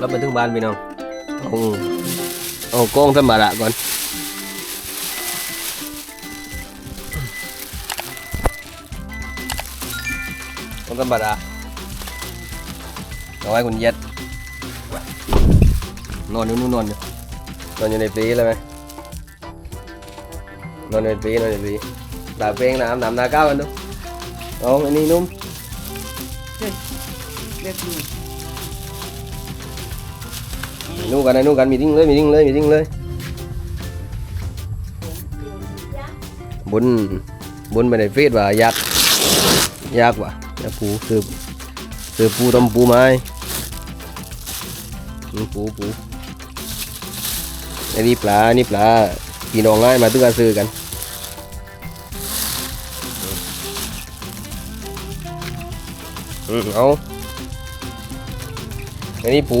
รับมาถึงบ้านพี่น้องเอาเอากล้องธรรมดาก่อนกล้องธรรมดาเอาไว้คุณเย็ดนอนอยู่นู่นนอนอยู่นอนอยู่ในฟรีเลยไหมนอนในฟรีนอนในฟรีตาเพลงน้ำน้ำนาก้าวกันดูเอาอันนี้นุ่มเล็กดู นู่กันนะนู่กันมีดิ้งเลยมีดิ้งเลยมีดิ้งเลยบุญบุญไปในเฟซว่ายากยากว่ะยากปูซื้อซื้อปูต้มปูไม้ปูปูอันนี้ปลาอันนี้ปลาพี่น้องง่ายมาตึ้งกันซื้อกันอืมเอาอันนี้ปู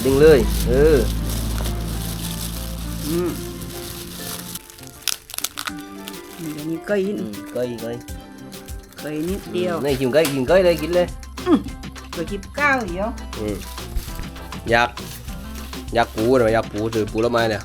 ดอืมอืมต้มแล้วแล้วปูปูเลยเลยไปดีด้วยไหมเล็มเลยปูอืมเล็มก้นหรือไก่ไหมได้สิไก่บดเรือมาเน่าอะได้เกลือดิเกลือดิเกลือก่อนเกลือก่อนดึงเลย เออ อืมเดี๋ยวนี้ไก่อืมเกยเกยไก่นิดเดียวนี่กินเกยกินเกยเลยกินเลยไก่จิบข้าวเดียวอืมอยากอยากปูหรืออยากปูซื้อปูแล้วไม้เนี่ย